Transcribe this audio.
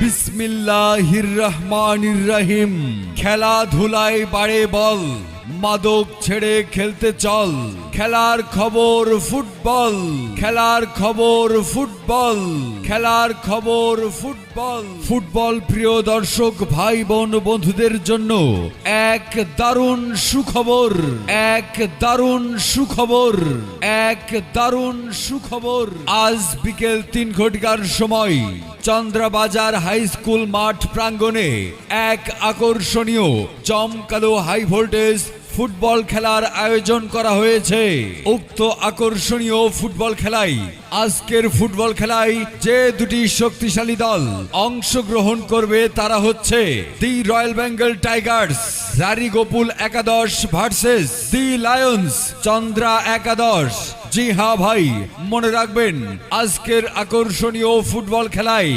বিসমিল্লাহির রহমানির রহিম। খেলাধুলায় বাড়ে বল। মাদক ছেড়ে খেলতে চল। খেলার খবর ফুটবল। খেলার খবর ফুটবল। খেলার খবর ফুটবল। ফুটবল প্রিয় দর্শক ভাই বোন বন্ধুদের জন্য এক দারুণ সুখবর। এক দারুণ সুখবর। এক দারুণ সুখবর। আজ বিকেল তিন ঘটিকার সময় চন্দ্রবাজার হাই স্কুল মাঠ প্রাঙ্গণে এক আকর্ষণীয় জমকালো হাই ভোল্টেজ ফুটবল খেলার আয়োজন করা হয়েছে। উক্ত আকর্ষণীয় ফুটবল খেলায় আজকের ফুটবল খেলায় যে দুটি শক্তিশালী দল অংশগ্রহণ করবে তারা হচ্ছে দি রয়্যাল বেঙ্গল টাইগার্স, রারি গোপুল একাদশ ভার্সেস, দি লায়ন্স, চন্দ্রা একাদশ। জি হ্যাঁ ভাই, মনে রাখবেন, আজকের আকর্ষণীয় ফুটবল খেলায়